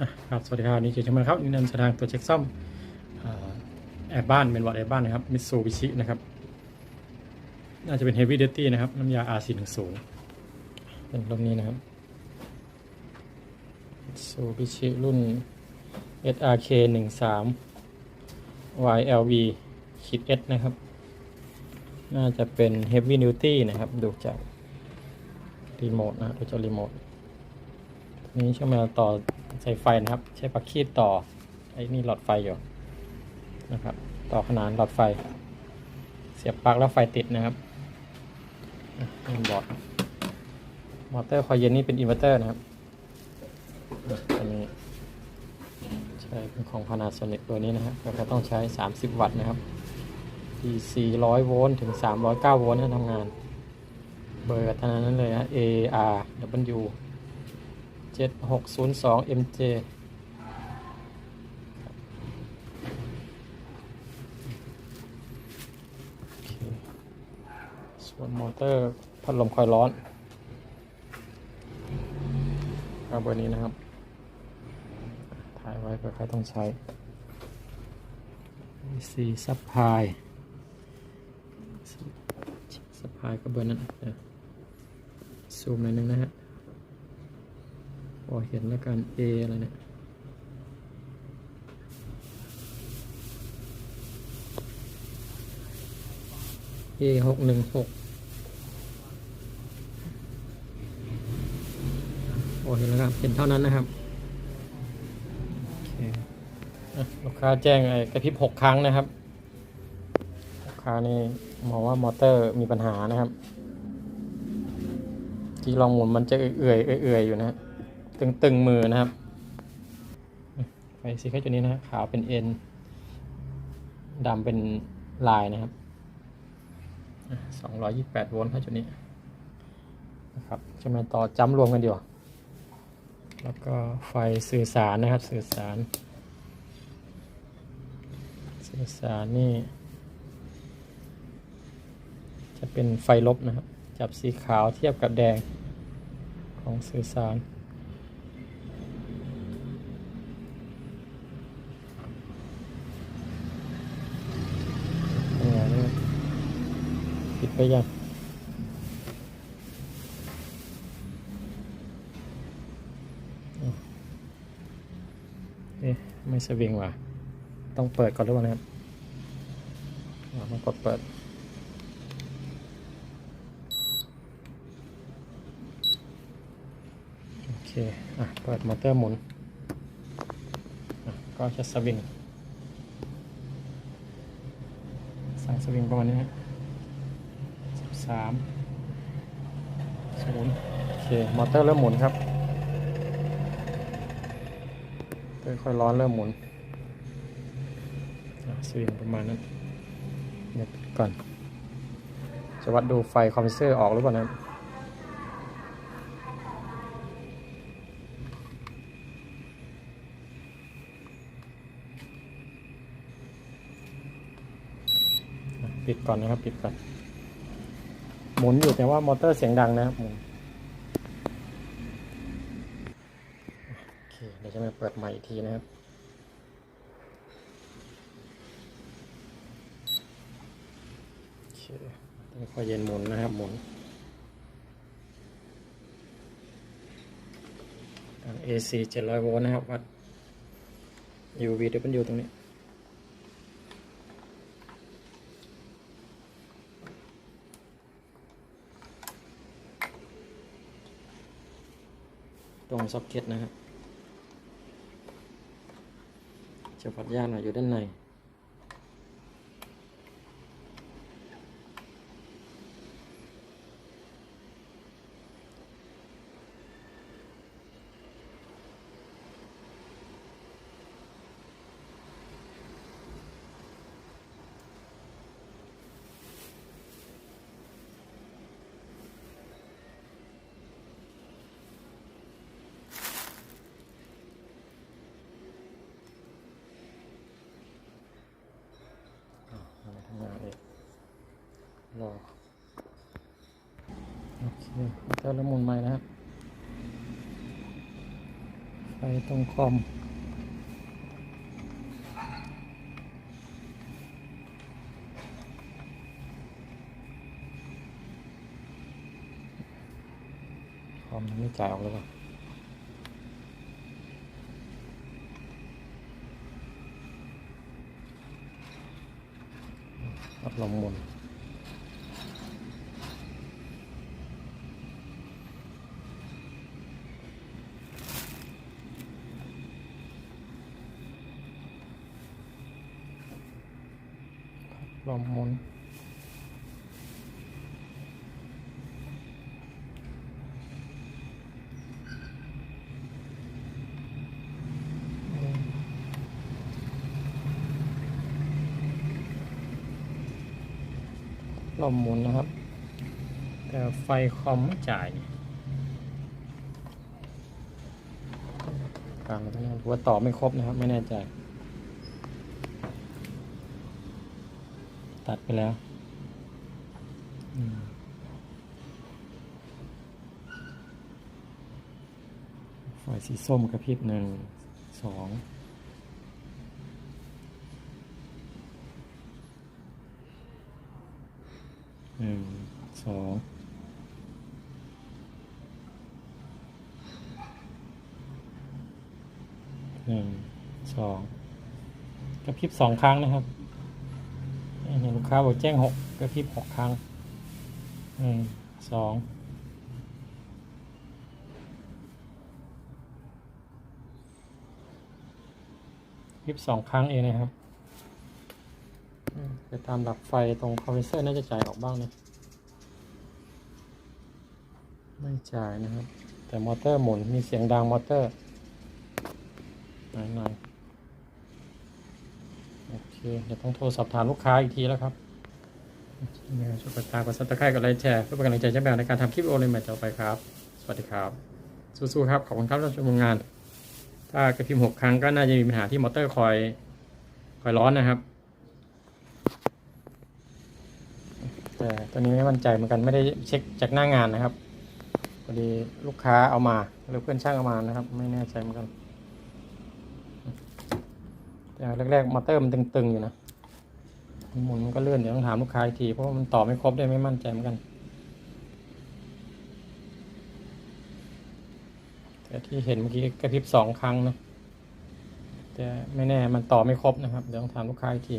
ครับสวัสดีครับนี่เจชมาครับนี่นำแสดงตัวเช็คซ่อมแอร์บ้านเป็นวอร์ดแอร์บ้านนะครับมิตซูบิชินะครับน่าจะเป็น Heavy Duty นะครับ น้ำยา R410 เป็นรุ่นนี้นะครับ Mitsubishi รุ่น SRK 13 YLV ขีด S นะครับ น่าจะเป็น Heavy Duty นะครับ ดูจากรีโมทนะดูจากรีโมท นี้ช่างมาต่อสายไฟนะครับ ใช้ปลั๊กคีบต่อไอ้นี่หลอดไฟอยู่นะครับ ต่อขนานหลอดไฟ เสียบปลั๊กแล้วไฟติดนะครับอะนี่บอร์ดมอเตอร์คอยเย็นนี่เป็นอินเวอร์เตอร์นะครับอันนี้ใช้เป็นของ Panasonic ตัวนี้นะครับแล้วก็ต้องใช้ 30 วัตต์นะครับ DC 100 โวลต์ถึง 309 โวลต์ให้ทำงาน เบอร์เท่านั้นเลยฮะ AR W 7602 MJ โอเคส่วนมอเตอร์พัดลมคอยร้อนเอาเบอร์นี้นะครับ ถ่ายไว้เผื่อใครต้องใช้ C ซับพายซับพายก็เบอร์นั้นซูมหน่อยนึงนะฮะ พอเห็นแล้วกัน A อะไรเนี่ย A หกหนึ่งหกโอเห็นแล้วครับ เห็นเท่านั้นนะครับโอเคลูกค้าแจ้งไอ้กระพริบหกครั้งนะครับ ลูกค้านี่มองว่ามอเตอร์มีปัญหานะครับ ที่ลองหมุนมันจะเอื่อยเอื่อยอยู่นะฮะ ตึงตึงมือนะครับไฟสีแค่จุดนี้นะฮะขาวเป็นเอ็นดำเป็นลายนะครับสองร้อยยี่แปดโวลต์ครับจุดนี้นะครับจะมาต่อจ้ำรวมกันเดียวาแล้วก็ไฟสื่อสารนะครับ สื่อสาร สื่อสารนี่ จะเป็นไฟลบนะครับ จับสีขาวเทียบกับแดงของสื่อสาร ทำงานนี่ ปิดไปยังอะเอ๊ะไม่สวิงว่ะ ต้องเปิดก่อนหรือเปล่านะครับมากดเปิด โอเค อะ เปิดมอเตอร์หมุน ก็จะสวิงสายสวิงประมาณนี้ฮะ สิบสามศูนย์โอเค มอเตอร์เริ่มหมุนครับค่อยๆร้อนเริ่มหมุนอะสวิงประมาณนั้นเดี๋ยวปิดก่อน จะวัดดูไฟคอมเพรสเซอร์ออกหรือเปล่านะครับอะปิดก่อนนะครับ ปิดก่อน หมุนอยู่แต่ว่ามอเตอร์เสียงดังนะครับหมุนโอเคเดี๋ยวจะมาเปิดใหม่อีกทีนะครับโอเคต้องคอยเย็นหมุนนะครับหมุนทาง AC 700โวลต์นะครับวัด UV เดี๋ยวมันอยู่ตรงนี้ ตรงซ็อกเก็ตนะฮะจะวัดยากหน่อยอยู่ด้านใน เอามาทำงานเอง รอ โอเคเตอร์เริ่มหมุนใหม่นะครับไฟไฟตรงคอมคอมไม่จ่ายออกเลยป่ะพัดลมมุนพัด ลมหมุน ลมหมุนนะครับ แต่ไฟคอมไม่จ่ายกลางตรงนี้ว่าต่อไม่ครบนะครับ ไม่แน่ใจ ตัดไปแล้วอืมไฟสีส้มกระพริบหนึ่งสองหนึ่งสองหนึ่งสองกระพริบสองครั้งนะครับ ค้าบอกแจ้งหกกระพริบหกครั้งหนึ่งสองพริบสองครั้งเองนะครับไปตามหลักไฟตรงคอมเพรสเซอร์น่าจะจ่ายออกบ้างนะไม่จ่ายนะครับ แต่มอเตอร์หมุนมีเสียงดังมอเตอร์หน่อยหน เคเดี๋ยวต้องโทรสอบถามลูกค้าอีกทีแล้วครับช่วยกดตามกดซับสไครต์กดไลค์แชร์เพื่อเป็นกำลังใจเจ้าแมวในการทำคลิปโอเลยใหม่ต่อไปครับ สวัสดีครับ สู้ๆครับ ขอบคุณครับที่ชมงาน ถ้ากระพริบหกครั้งก็น่าจะมีปัญหาที่มอเตอร์คอยคอยร้อนนะครับ แต่ตอนนี้ไม่มั่นใจเหมือนกันไม่ได้เช็คจากหน้างานนะครับพอดีลูกค้าเอามาหรือเพื่อนช่างเอามานะครับ ไม่แน่ใจเหมือนกัน แต่แรกๆมอเตอร์มันตึงๆอยู่นะหมุนมันก็เลื่อนเดี๋ยวต้องถามลูกค้าอีกทีเพราะมันต่อไม่ครบได้ไม่มั่นใจเหมือนกัน แต่ที่เห็นเมื่อกี้กระพริบสองครั้งนะแต่ไม่แน่มันต่อไม่ครบนะครับ เดี๋ยวต้องถามลูกค้าอีกที